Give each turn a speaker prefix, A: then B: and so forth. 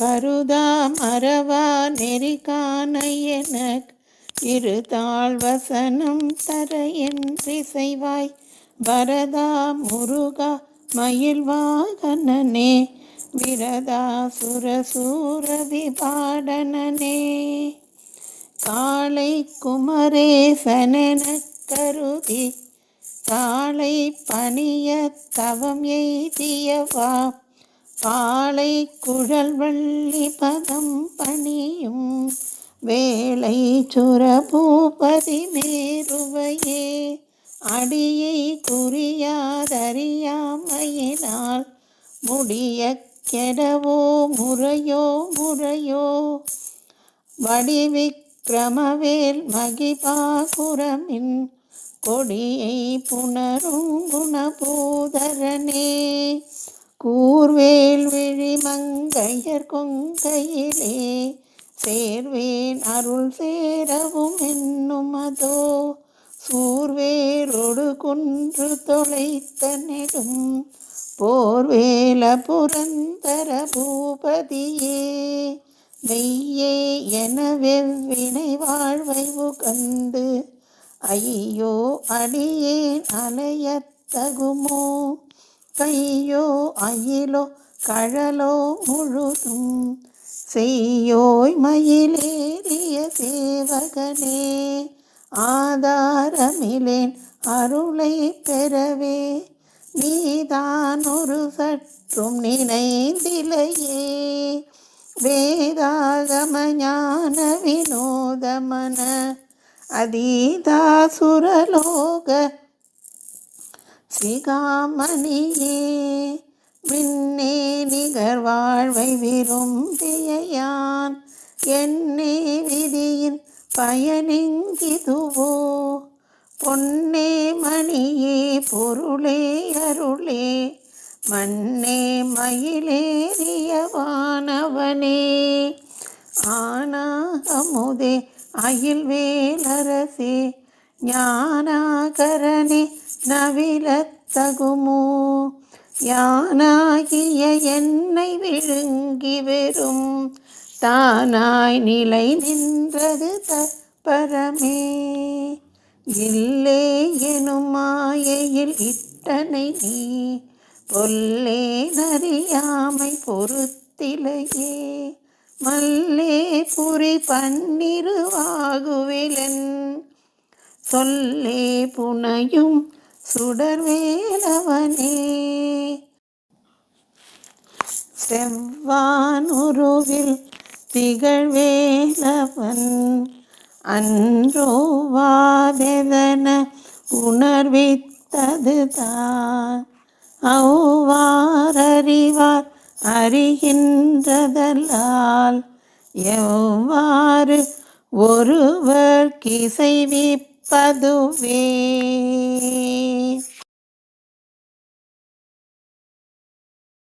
A: கருதா மறவா நெறி எனக் இருதாள் வசனம் தர என்றிசைவாய் வரதா முருகா மயில் வாகனனே விரதா சுரசூர விபாடனனே. காளை குமரேசனன கருதி தாளை பணிய தவம் எய்தியவா. பாளை குழல் வள்ளி பதம் பணியும் வேளை சுரபூபதி மேருவையே அடியை குறியாதறியாமையினால் முடிய கெடவோ முறையோ முறையோ. வடிவிக்கிரமவேல் மகிபாகுரமின் கொடியை புணரும் குணபூதரனே. கூர்வேல் விழி மங்கையர் கொங்கையிலே சேர்வேன் அருள் சேரவும் என்னும் அதோ. சூர்வேலொடு குன்று தொலைத்த நெடும் போர்வேல புரந்தர பூபதியே. வெய்யே என வெவ்வினை வாழ்வை உகந்து ஐயோ அடியேன் அலையத்தகுமோ கையோ அயிலோ கழலோ முழுதும் செய்யோய் மயிலேறிய சேவகனே ஆதாரமிலேன் அருளை பெறவே. நீதான் ஒரு சற்றும் நினைந்திலையே. வேதாகம ஞான வினோதமன அதீதாசுரலோக சிகாமணியே விண்ணே நிகர் வாழ்வை விரும்பியான் என்னே விதியின் பயனெங்கிதுவோ பொன்னே மணியே பொருளே அருளே மண்ணே மயிலேறியவானவனே ஆனாகமுதே அயில் வேலரசே ஞானாகரனே நவிலத்தகுமோ யானாகிய என்னை விழுங்கி வெறும் தானாய் நிலை நின்றது தற்பரமே. இல்லே எனும் மாயையில் இட்டனை நீ பொல்லே நறியாமை பொறுத்திலையே மல்லே புரி பன்னிருவாகுவிலன் சொல்லே புனையும் சுடர்வேலவனே. செவ்வானுருவில் திகழ்வேலவன். அன்றோவாதெதன உணர்வித்ததுதான். அவ்வாறறிவார் அறிகின்றதலால் எவ்வாறு ஒருவர் கிசைவிப்பதுவே